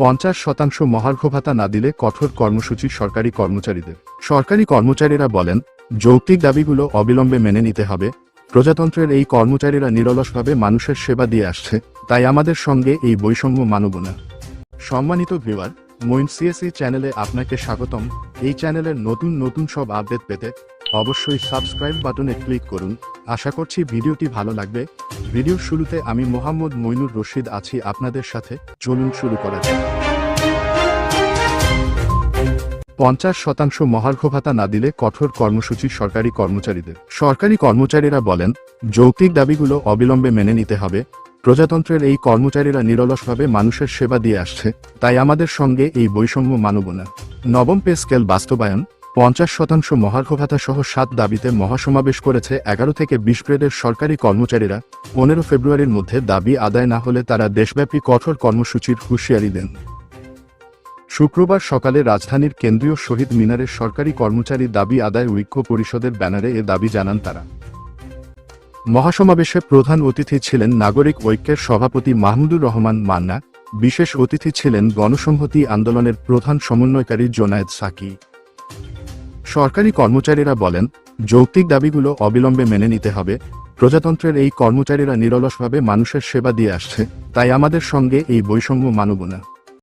পঞ্চাশ শতাংশ মহার্ঘ ভাতা না দিলে কঠোর কর্মসূচি সরকারি কর্মচারীদের। সরকারি কর্মচারীরা বলেন, যৌক্তিক দাবিগুলো অবিলম্বে মেনে নিতে হবে। প্রজাতন্ত্রের এই কর্মচারীরা নিরলসভাবে মানুষের সেবা দিয়ে আসছে, তাই আমাদের সঙ্গে এই বৈষম্য মানব না। সম্মানিত ভিউয়ার, মইন সিএসি চ্যানেলে আপনাকে স্বাগতম। এই চ্যানেলের নতুন নতুন সব আপডেট পেতে অবশ্যই সাবস্ক্রাইব বাটনে ক্লিক করুন। আশা করছি ভিডিওটি ভালো লাগবে। ভিডিওর শুরুতে আমি মোহাম্মদ মইনুর রশিদ আছি আপনাদের সাথে। চলুন শুরু করা যাক। পঞ্চাশ শতাংশ মহার্ঘ ভাতা না দিলে কঠোর কর্মসূচি সরকারি কর্মচারীদের। সরকারি কর্মচারীরা বলেন, যৌক্তিক দাবিগুলো অবিলম্বে মেনে নিতে হবে। প্রজাতন্ত্রের এই কর্মচারীরা নিরলসভাবে মানুষের সেবা দিয়ে আসছে। তাই আমাদের সঙ্গে এই বৈষম্য মানব না। নবম পে স্কেল বাস্তবায়ন পঞ্চাশ শতাংশ মহার্ঘ ভাতা সহ সাত দাবিতে মহাসমাবেশ করেছে এগারো থেকে বিশ গ্রেডের সরকারি কর্মচারীরা। পনেরো ফেব্রুয়ারির মধ্যে দাবি আদায় না হলে তারা দেশব্যাপী কঠোর কর্মসূচির হুঁশিয়ারি দেন। শুক্রবার সকালে রাজধানীর কেন্দ্রীয় শহীদ মিনারের সরকারি কর্মচারী দাবি আদায় ঐক্য পরিষদের ব্যানারে এ দাবি জানান তারা। মহাসমাবেশে প্রধান অতিথি ছিলেন নাগরিক ঐক্যের সভাপতি মাহমুদুর রহমান মান্না, বিশেষ অতিথি ছিলেন গণসংহতি আন্দোলনের প্রধান সমন্বয়কারী জোনায়েদ সাকি। সরকারি কর্মচারীরা বলেন, যৌক্তিক দাবিগুলো অবিলম্বে মেনে নিতে হবে। প্রজাতন্ত্রের এই কর্মচারীরা নিরলসভাবে মানুষের সেবা দিয়ে আসছে, তাই আমাদের সঙ্গে এই বৈষম্য মানব না।